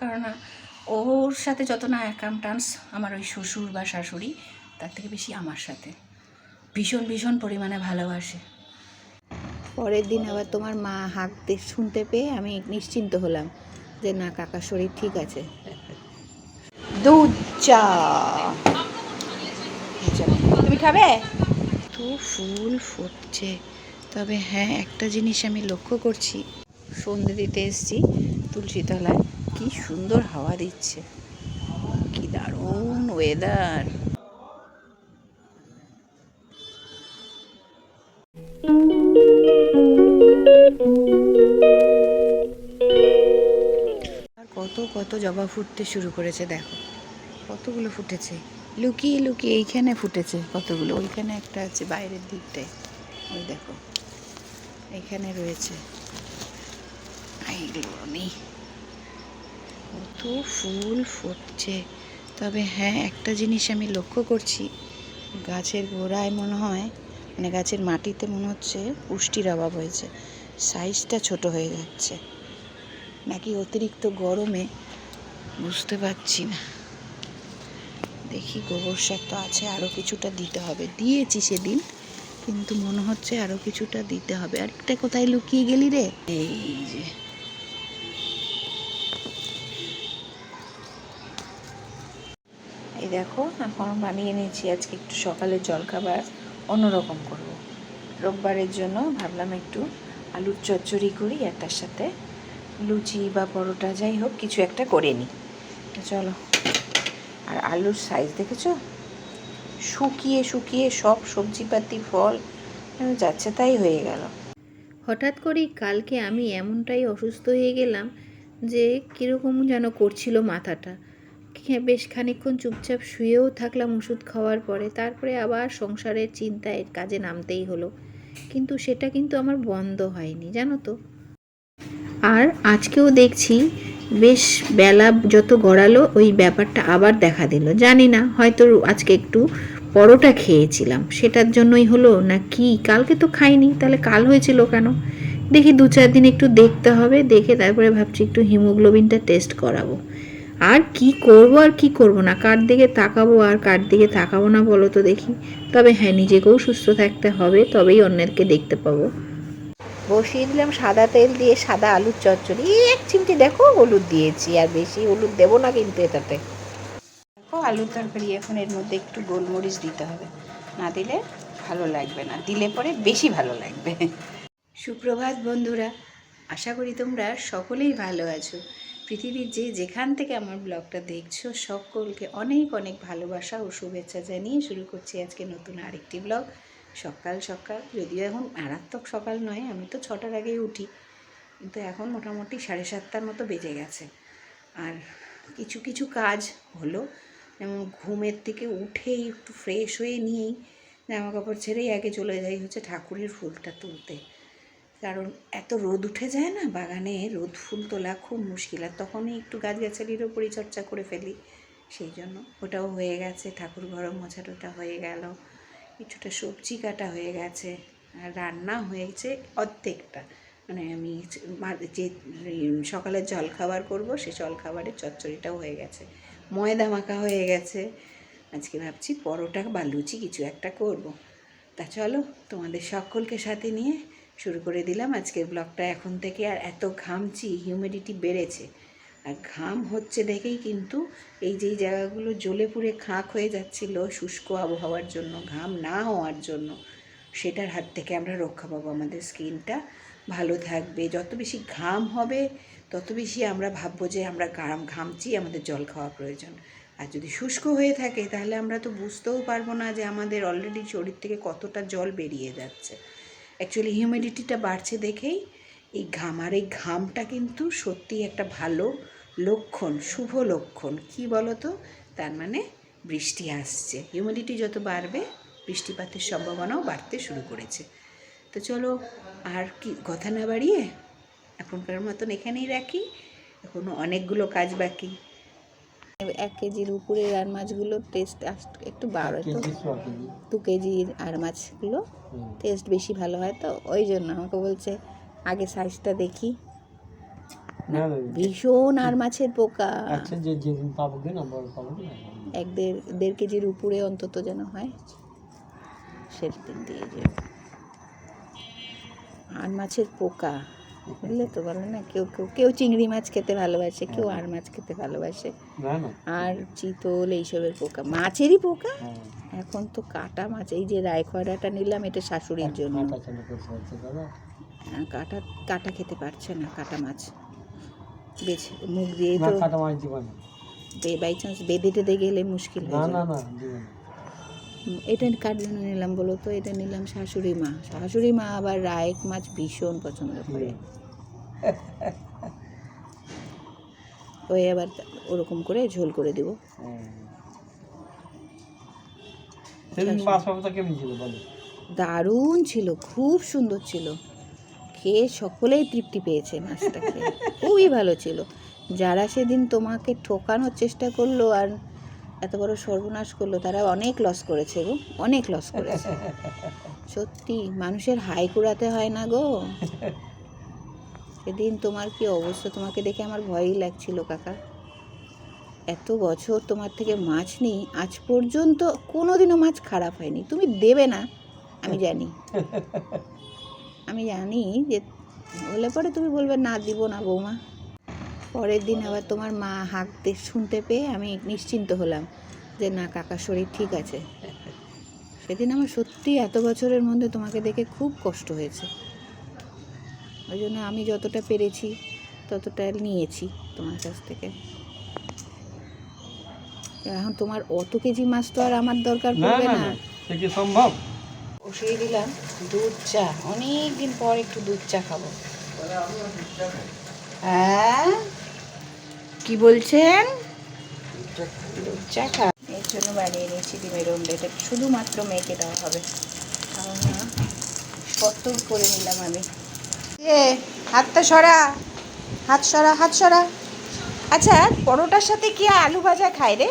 কারণ ওর সাথে যত না অ্যাকাউন্টান্স আমার ওই শ্বশুর বা শাশুড়ি তার থেকে বেশি আমার সাথে। ভীষণ ভীষণ পরিমাণে ভালোবাসে। পরের দিন আবার তোমার মা হাঁক শুনতে পেয়ে আমি নিশ্চিন্ত হলাম যে না কাকার শরীর ঠিক আছে। দুধ চা। তুমি খাবে? তো ফুল ফুটছে। তবে হ্যাঁ একটা জিনিস আমি লক্ষ্য করছি। সন্ধে দিতে এসছি তুলসী তলায় কি সুন্দর হাওয়া দিচ্ছে। কি দারুণ ওয়েদার কত কত জবা ফুটতে শুরু করেছে, দেখো। কতগুলো ফুটেছে। লুকিয়ে লুকিয়ে এইখানে ফুটেছে কতগুলো। ওইখানে একটা আছে বাইরের দিকটায়। ওই দেখো। এখানে রয়েছে। এইগুলো নেই কত ফুল ফুটছে। তবে হ্যাঁ একটা জিনিস আমি লক্ষ্য করছি। গাছের গোড়ায় মনে হয় মানে গাছের মাটিতে মনে হচ্ছে পুষ্টির অভাব হয়েছে। সাইজটা ছোট হয়ে যাচ্ছে। নাকি অতিরিক্ত গরমে বুঝতে পারছি না। দেখি গোবর সার তো আছে আরও কিছুটা দিতে হবে। দিয়েছি সেদিন, কিন্তু মনে হচ্ছে আরও কিছুটা দিতে হবে। আরেকটা কোথায় লুকিয়ে গেলি রে? এই যে। এই দেখো, এখন বানিয়ে নিয়েছি আজকে একটু সকালের জলখাবার, অন্যরকম করব। রোববারের জন্য ভাবলাম একটু আলুর চচ্চড়ি করি আর তার সাথে লুচি বা পরোটা, যাই হোক, কিছু একটা করে নিই। চলো। আর আলুর সাইজ দেখেছ? শুকিয়ে শুকিয়ে সব সবজিপাতি, ফল যাচ্ছে তাই হয়ে গেল। হঠাৎ করেই কালকে আমি এমনটাই অসুস্থ হয়ে গেলাম যে কীরকম যেন করছিল মাথাটা। বেশ খানিকক্ষণ চুপচাপ শুয়েও থাকলাম ওষুধ খাওয়ার পরে। তারপরে আবার সংসারের চিন্তায় কাজে নামতেই হলো। কিন্তু সেটা কিন্তু আমার বন্ধ হয়নি, জানো তো। আর আজকেও দেখছি বেশ বেলা যত গড়ালো, ওই ব্যাপারটা আবার দেখা দিল। জানি না, হয়তো আজকে একটু পরোটা খেয়েছিলাম। সেটার জন্যই হলো না কি, কালকে তো খাইনি, তাহলে কাল হয়েছিল কেন? দেখি দু চার দিন একটু দেখতে হবে, দেখে তারপরে ভাবছি একটু হিমোগ্লোবিনটা টেস্ট করাবো। আর কি করব আর কি করব না? কার দিকে তাকাবো আর কার দিকে তাকাবো না বলো তো দেখি। তবে হ্যাঁ নিজেকেও সুস্থ থাকতে হবে, তবেই অন্যেরকে দেখতে পাবো। বসিয়ে দিলাম সাদা তেল দিয়ে সাদা আলুর চচ্চড়ি। এক চিমটি দেখো, হলুদ দিয়েছি, আর বেশি হলুদ দেবো না কিন্তু এটাতে। দেখো, আলুর তরকারি এখন এর মধ্যে একটু গোলমরিচ দিতে হবে। না দিলে ভালো লাগবে না। দিলে পরে বেশি ভালো লাগবে। সুপ্রভাত বন্ধুরা, আশা করি তোমরা সকলেই ভালো আছো। পৃথিবীর যে যেখান থেকে আমার ব্লগটা দেখছ, সকলকে অনেক অনেক ভালোবাসা ও শুভেচ্ছা জানিয়ে শুরু করছি আজকে নতুন আরেকটি ব্লগ। সকাল সকাল, যদিও এখন মারাত্মক সকাল নয়, আমি তো ছটার আগেই উঠি, কিন্তু এখন মোটামুটি সাড়ে সাতটার মতো বেজে গেছে। আর কিছু কিছু কাজ হলো, যেমন ঘুমের থেকে উঠেই একটু ফ্রেশ হয়ে নিয়েই জামা কাপড় ছেড়েই আগে চলে যাই হচ্ছে ঠাকুরের ফুলটা তুলতে। কারণ এত রোদ উঠে যায় না? বাগানে রোদ ফুল তোলা খুব মুশকিল। আর তখনই একটু গাছগাছালিরও পরিচর্যা করে ফেলি। সেই জন্য ওটাও হয়ে গেছে, ঠাকুর ঘর মোছাটোটা হয়ে গেল, কিছুটা সবজি কাটা হয়ে গেছে, আর রান্না হয়েছে অর্ধেকটা। মানে আমি যে সকালের জল খাবার করব, সে জল খাবারের চচ্চড়িটাও হয়ে গেছে। ময়দা মাখা হয়ে গেছে। আজকে ভাবছি পরোটা বা লুচি কিছু একটা করব। তা চলো তোমাদের সকলকে সাথে নিয়ে শুরু করে দিলাম আজকের ব্লগটা এখন থেকে। আর এত ঘামছি হিউমিডিটি বেড়েছে। আর ঘাম হচ্ছে দেখেই কিন্তু এই যেই জায়গাগুলো জ্বলে পুড়ে খাঁক হয়ে যাচ্ছিল শুষ্ক আবহাওয়ার জন্য, ঘাম না হওয়ার জন্য, সেটার হাত থেকে আমরা রক্ষা পাবো আমাদের স্কিনটা। ভালো থাকবে। যত বেশি ঘাম হবে, তত বেশি আমরা ভাববো যে আমরা ঘাম, ঘামছি, আমাদের জল খাওয়া প্রয়োজন। আর যদি শুষ্ক হয়ে থাকে, তাহলে আমরা তো বুঝতেও পারব না যে আমাদের অলরেডি শরীর থেকে কতটা জল বেরিয়ে যাচ্ছে। অ্যাকচুয়ালি হিউমিডিটিটা বাড়ছে দেখেই। এই ঘাম আর এই ঘামটা কিন্তু সত্যিই একটা ভালো লক্ষণ, শুভ লক্ষণ। কি বলো তো তার মানে বৃষ্টি আসছে। হিউমিডিটি যত বাড়বে, বৃষ্টিপাতের সম্ভাবনাও বাড়তে শুরু করেছে। তো চলো, আর কি, কথা না বাড়িয়ে এখনকার মতন এখানেই রাখি। এখনও অনেকগুলো কাজ বাকি। এক কেজির উপরে আর মাছগুলোর টেস্ট একটু বাড়ে তো। দু কেজির আর মাছগুলো টেস্ট বেশি ভালো হয় তো ওই জন্য আমাকে বলছে আগে সাইজটা দেখি। না না ভীষণ আর মাছের পোকা। আচ্ছা এক দেড় দেড় কেজির উপরে অন্তত যেন হয় সেদিন দিয়ে যে আর মাছের পোকা। বুঝলে তো বলে না কেউ কেউ কেউ চিংড়ি মাছ খেতে ভালোবাসে কেউ আর মাছ খেতে ভালোবাসে। আর চিতল এইসবের পোকা মাছেরই পোকা? হ্যাঁ। এখন তো কাটা মাছ এই যে রায়খয়রাটা নিলাম এটা শাশুড়ির জন্য। কাঁটা কাটা খেতে পারছে না কাটা মাছ। বেছে মুখ দিয়ে তো বাই চান্স বেঁধে টেঁধে গেলে মুশকিল হয়ে যায় এটা কার জন্য নিলাম বলো তো? এটা নিলাম শাশুড়ি মা। শাশুড়ি মা আবার রায়েক মাছ ভীষণ পছন্দ করে। ওই আবার ওরকম করে ঝোল করে দেবো। হ্যাঁ। দারুণ ছিল খুব সুন্দর ছিল। খেয়ে সকলেই তৃপ্তি পেয়েছে মাছটা খেয়ে খুবই ভালো ছিল। যারা সেদিন তোমাকে ঠকানোর চেষ্টা করল আর এত বড় সর্বনাশ করল তারা অনেক লস করেছে গো অনেক লস করেছে। সত্যি মানুষের হাই কুড়াতে হয় না গো। সেদিন তোমার কি অবস্থা? তোমাকে দেখে আমার ভয়ই লাগছিল কাকা। এত বছর তোমার থেকে মাছ নিই আজ পর্যন্ত কোনোদিনও মাছ খারাপ হয়নি। তুমি দেবে না আমি জানি। আমি জানি যে বলে পরে তুমি বলবে না দিব না বৌমা। পরের দিন আবার তোমার মা হাঁকতে শুনতে পেয়ে আমি নিশ্চিন্ত হলাম যে না কাকার শরীর ঠিক আছে। সেদিন আমার সত্যি এত বছরের মধ্যে তোমাকে দেখে খুব কষ্ট হয়েছে। ওই জন্য আমি যতটা পেরেছি ততটা নিয়েছি তোমার কাছ থেকে। এখন তোমার অত কেজি মাছ তো আর আমার দরকার পড়বে না কি সম্ভব? বসিয়ে দিলাম দুধ চা। অনেক দিন পর একটু দুধ চা খাব। হ্যাঁ? কি বলছেন? দুধ চা এর জন্য বানিয়ে নিয়েছি ডিমের অমলেট শুধুমাত্র মেয়েকে দেওয়া হবে। কারণ কত করে নিলাম আমি। এ হাতটা সরা। হাত সরা হাত সরা। আচ্ছা পরোটার সাথে কি আলু ভাজা খায় রে?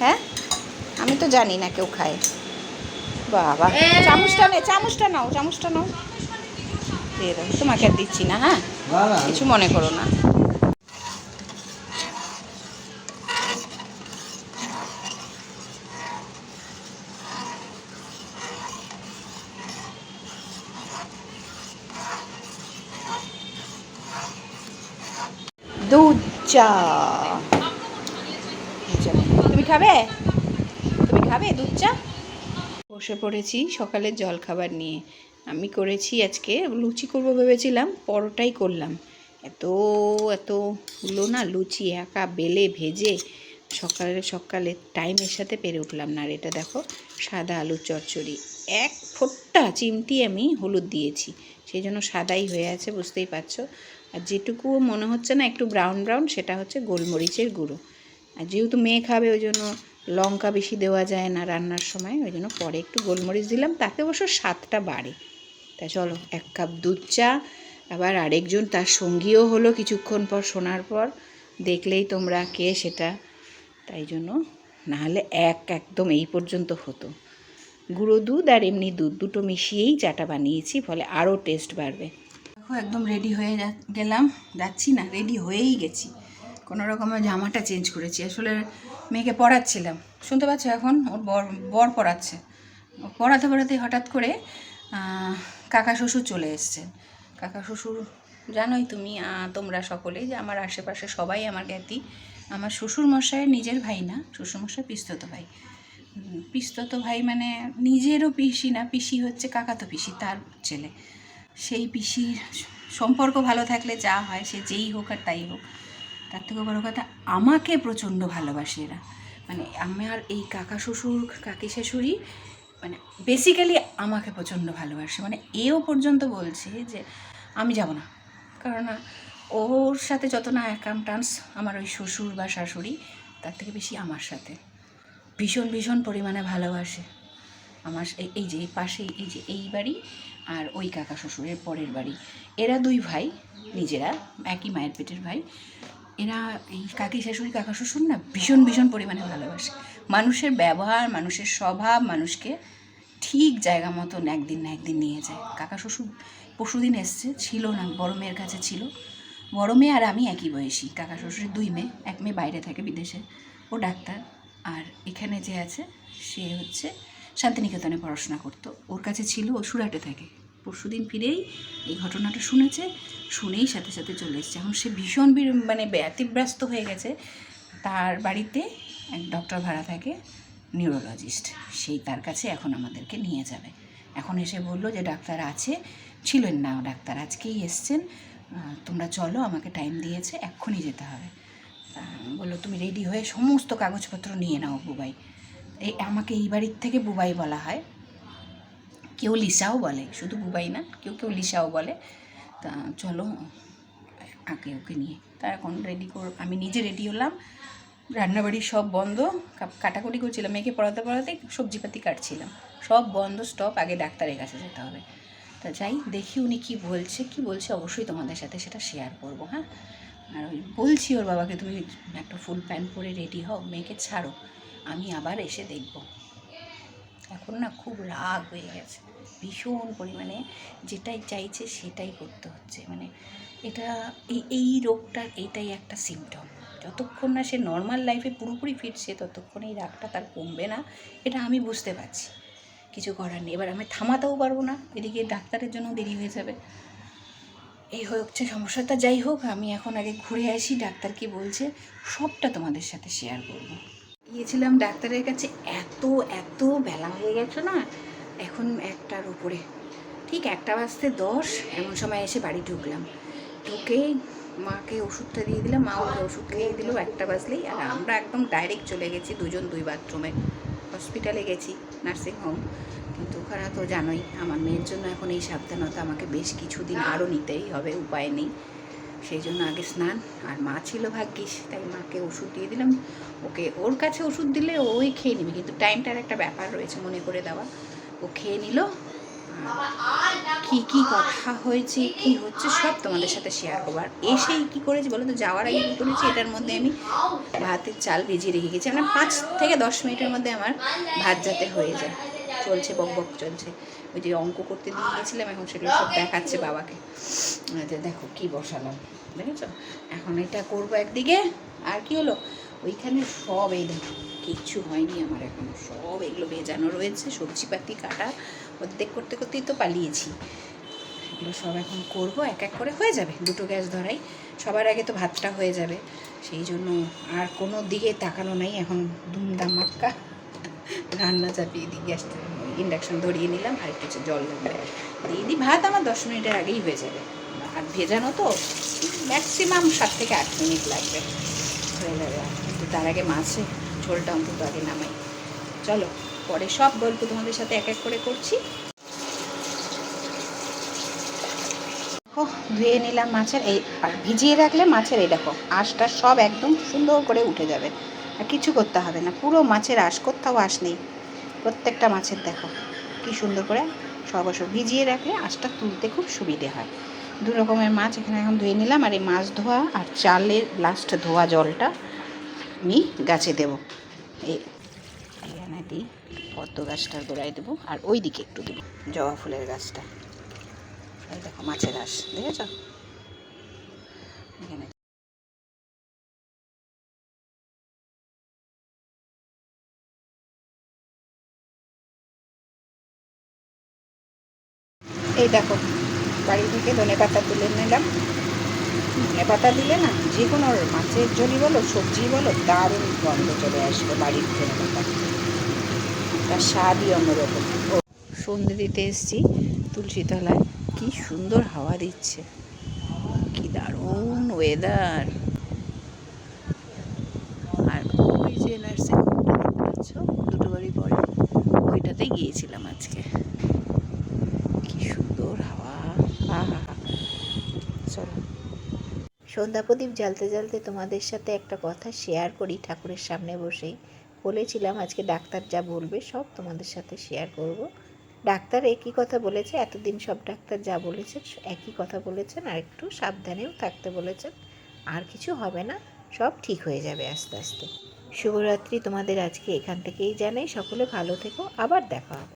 হ্যাঁ? আমি তো জানি না কেউ খায়। বাবা চামচটা নে চামচটা নাও চামচটা নাও। দিয়ে দাও তোমাকে আর দিচ্ছি না হ্যাঁ? কিছু মনে করো না দুধ চা। এই তুমি খাবে? তুমি খাবে দুধ চা? বসে পড়েছি সকালের জলখাবার নিয়ে। আমি করেছি আজকে, লুচি করব ভেবেছিলাম, পরোটাই করলাম। এত এত হলো না লুচি একা বেলে ভেজে সকালে সকালে টাইমের সাথে পেরে উঠলাম না। আর এটা দেখো, সাদা আলুর চচ্চড়ি। এক ফোঁটা চিমটি আমি হলুদ দিয়েছি। সেই জন্য সাদাই হয়ে আছে, বুঝতেই পারছ। আর যেটুকু মনে হচ্ছে না, একটু ব্রাউন ব্রাউন সেটা হচ্ছে গোলমরিচের গুঁড়ো। আর যেহেতু মেয়ে খাবে, ওই জন্য লঙ্কা বেশি দেওয়া যায় না রান্নার সময়, ওই জন্য পরে একটু গোলমরিচ দিলাম। তাতে অবশ্য স্বাদটা বাড়ে। তা চলো, এক কাপ দুধ চা, আবার আরেকজন তার সঙ্গীও হলো কিছুক্ষণ পর শোনার পর, দেখলেই তোমরা কে সেটা। তাই জন্য নাহলে এক একদম এই পর্যন্ত হতো। গুঁড়ো দুধ আর এমনি দুধ দুটো মিশিয়েই চাটা বানিয়েছি, ফলে আরও টেস্ট বাড়বে। দেখো, একদম রেডি হয়ে গেলাম। যাচ্ছি না রেডি হয়েই গেছি। কোনো রকমের জামাটা চেঞ্জ করেছি। আসলে মেয়েকে পড়াচ্ছিলাম। শুনতে পাচ্ছ এখন? ওর বর বর পড়াচ্ছে। পড়াতে পড়াতে হঠাৎ করে কাকা শ্বশুর চলে এসছেন কাকা শ্বশুর, জানোই তুমি তোমরা সকলেই যে আমার আশেপাশে সবাই আমার জ্ঞাতি। আমার শ্বশুর মশাই নিজের ভাই না শ্বশুর মশাই পিস্তত ভাই। পিস্তত ভাই মানে নিজেরও পিসি না, পিসি হচ্ছে কাকাতো পিসি, তার ছেলে। সেই পিসির সম্পর্ক ভালো থাকলে যা হয়, সে যেই হোক আর তাই হোক। তার থেকে বড় কথা, আমাকে প্রচণ্ড ভালোবাসে এরা। মানে আমার এই কাকা শ্বশুর, কাকি শাশুড়ি মানে বেসিক্যালি আমাকে প্রচণ্ড ভালোবাসে। মানে এও পর্যন্ত বলছে যে, আমি যাব না। কারণ ওর সাথে যত না অ্যাকাউন্টান্স আমার ওই শ্বশুর বা শাশুড়ি, তার থেকে বেশি আমার সাথে। ভীষণ ভীষণ পরিমাণে ভালোবাসে। আমার এই- যে এই পাশেই, এই যে এই বাড়ি আর ওই কাকা শ্বশুরের পরের বাড়ি। এরা দুই ভাই, নিজেরা, একই মায়ের পেটের ভাই। এরা এই কাকি শাশুড়ি, কাকা শ্বশুর না ভীষণ ভীষণ পরিমাণে ভালোবাসে। মানুষের ব্যবহার, মানুষের স্বভাব মানুষকে ঠিক জায়গা মতন একদিন না একদিন নিয়ে যায়। কাকা শ্বশুর পরশুদিন এসছে, ছিল না, বড় মেয়ের কাছে ছিল। বড় মেয়ে আর আমি একই বয়সী। কাকা শ্বশুরের দুই মেয়ে, এক মেয়ে বাইরে থাকে বিদেশে। ও ডাক্তার। আর এখানে যে আছে, সে হচ্ছে শান্তিনিকেতনে পড়াশোনা করতো। ওর কাছে ছিল ও সুরাটে থাকে। পরশু দিন ফিরেই এই ঘটনাটা শুনেছে, শুনেই সাথে সাথে চলে এসেছে। এখন সে ভীষণ মানে ব্যতিব্যস্ত হয়ে গেছে। তার বাড়িতে এক ডক্টর ভাড়া থাকে নিউরোলজিস্ট সেই তার কাছে এখন আমাদেরকে নিয়ে যাবে। এখন এসে বলল যে, ডাক্তার আছে। ছিলেন না ডাক্তার। আজকেই এসছেন। তোমরা চলো, আমাকে টাইম দিয়েছে, এক্ষুনি যেতে হবে। বলল, তুমি রেডি হয়ে সমস্ত কাগজপত্র নিয়ে নাও, বুবাই। এই আমাকে এই বাড়ির থেকে বুবাই বলা হয়। কেউ লিসাও বলে, শুধু বুবাই না, কেউ কেউ লিসাও বলে। তা চলো আঁকে ওকে নিয়ে। তা এখন রেডি কর, আমি নিজে রেডি হলাম। রান্নাবাড়ি সব বন্ধ কাটাকুটি করছিলাম, মেয়েকে পড়াতে পড়াতে সবজিপাতি কাটছিলাম। সব বন্ধ স্টপ আগে ডাক্তারের কাছে যেতে হবে। তা যাই, দেখি উনি কি বলছে কি বলছে অবশ্যই তোমাদের সাথে সেটা শেয়ার করব হ্যাঁ? আর ওই বলছি ওর বাবাকে, তুমি একটা ফুল প্যান্ট পরে রেডি হও, মেয়েকে ছাড়ো। আমি আবার এসে দেখব। এখন না খুব রাগ হয়ে গেছে। ভীষণ পরিমাণে যেটাই চাইছে সেটাই করতে হচ্ছে। মানে এটা এই এই রোগটার এইটাই একটা সিমটম যতক্ষণ না সে নর্মাল লাইফে পুরোপুরি ফিরছে, ততক্ষণ এই রাগটা তার কমবে না, এটা আমি বুঝতে পারছি। কিছু করার নেই। এবার আমি থামাতেও পারব না। এদিকে ডাক্তারের জন্য দেরি হয়ে যাবে। এই হচ্ছে সমস্যাটা যাই হোক, আমি এখন আগে ঘুরে আসি। ডাক্তার কি বলছে, সবটা তোমাদের সাথে শেয়ার করব। গিয়েছিলাম ডাক্তারের কাছে, এত এত বেলা হয়ে গেছে না, এখন একটার উপরে। ঠিক একটা বাজতে দশ, এমন সময় এসে বাড়ি ঢুকলাম। ঢুকে মাকে ওষুধটা দিয়ে দিলাম, মা ওকে ওষুধ খেয়ে দিল, একটা বাজলেই, আর আমরা একদম ডাইরেক্ট চলে গেছি দুজন দুই বাথরুমে হসপিটালে গেছি নার্সিং হোম কিন্তু ওখানে তো জানোই, আমার মেয়ের জন্য এখন এই সাবধানতা আমাকে বেশ কিছুদিন আরও নিতেই হবে, উপায় নেই। সেই জন্য আগে স্নান, আর মা ছিল ভাগ্যিস, তাই মাকে ওষুধ দিয়ে দিলাম। ওকে ওর কাছে ওষুধ দিলে ওই খেয়ে নেবে, কিন্তু টাইমটার একটা ব্যাপার রয়েছে মনে করে দেওয়া। ও খেয়ে নিল কি কি কথা হয়েছে, কি হচ্ছে, সব তোমাদের সাথে শেয়ার করব। আর এসেই কি করেছি বলো তো, যাওয়ার আগে কী করেছি, এটার মধ্যে আমি ভাতের চাল ভিজিয়ে রেখে গেছি। মানে পাঁচ থেকে দশ মিনিটের মধ্যে আমার ভাত যাতে হয়ে যায়। চলছে, বক বক চলছে। ওই যে অঙ্ক করতে দিয়ে গেছিলাম, এখন সেগুলো সব দেখাচ্ছে বাবাকে। যে দেখো কি বসালাম, দেখেছ? এখন এটা করব একদিকে, আর কি হলো? ওইখানে সব এই দেখো, কিচ্ছু হয়নি আমার এখন, সব এগুলো ভেজানো রয়েছে, সবজিপাতি কাটা, অর্ধেক করতে করতেই তো পালিয়েছি। এগুলো সব এখন করব, এক এক করে হয়ে যাবে, দুটো গ্যাস ধরাই, সবার আগে তো ভাতটা হয়ে যাবে, সেই জন্য আর কোনো দিকে তাকানো নাই, এখন দুমদাম মাক্কা। রান্না চাপিয়ে দিই গ্যাসটা ইন্ডাকশন ধরিয়ে নিলাম, আর একটু জল লাগবে দিয়ে দিই ভাত আমার দশ মিনিটের আগেই হয়ে যাবে। আর ভেজানো তো ম্যাক্সিমাম সাত থেকে আট মিনিট লাগবে। হয়ে যাবে কিন্তু তার আগে মাছে, ঝোলটা অন্তত আগে নামাই। চলো, পরে সব গল্প তোমাদের সাথে এক এক করে করছি। দেখো, ধুয়ে নিলাম মাছের, এই আর ভিজিয়ে রাখলে মাছের, এই দেখো, আঁশটা সব একদম সুন্দর করে উঠে যাবে। আর কিছু করতে হবে না। পুরো মাছের আঁশ, কোথাও আঁশ নেই। প্রত্যেকটা মাছের দেখো, কি সুন্দর করে সব ভিজিয়ে রাখলে আঁশটা তুলতে খুব সুবিধে হয়। দু রকমের মাছ এখানে এখন ধুয়ে নিলাম আর এই মাছ ধোয়া আর চালের লাস্ট ধোয়া জলটা আমি গাছে দেবো। এখানে দিই পদ্ম গাছটার গোড়ায় দেবো আর ওই দিকে একটু দেবো জবা ফুলের গাছটা। দেখো মাছের আঁশ, দেখেছ? এখানে এই দেখো, বাড়ি থেকে ধনে পাতা তুলে নিলাম। ধনে পাতা দিলে না, যে কোনো মাছের ঝোলই বলো, সবজি বলো, দারুণ গন্ধ চলে আসবে বাড়ির ধনে পাতা। তার স্বাদই অন্যরকম। সন্ধে দিতে এসছি তুলসী তলায়। কি সুন্দর হাওয়া দিচ্ছে। কি দারুণ ওয়েদার আর ওই যে নার্সিং দুটো বাড়ি পরে, ওইটাতেই গিয়েছিলাম আজকে কি সুন্দর হাওয়া আহা চলো সন্ধ্যা প্রদীপ জ্বালতে জ্বালতে তোমাদের সাথে একটা কথা শেয়ার করি ঠাকুরের সামনে বসেই। বলেছিলাম আজকে ডাক্তার যা বলবে সব তোমাদের সাথে শেয়ার করব। ডাক্তার একই কথা বলেছে, এতদিন সব ডাক্তার যা বলেছেন একই কথা বলেছেন আর একটু সাবধানেও থাকতে বলেছেন। আর কিছু হবে না, সব ঠিক হয়ে যাবে আস্তে আস্তে। শুভরাত্রি তোমাদের আজকে এখান থেকেই জানাই, সকলে ভালো থেকো, আবার দেখা হবে।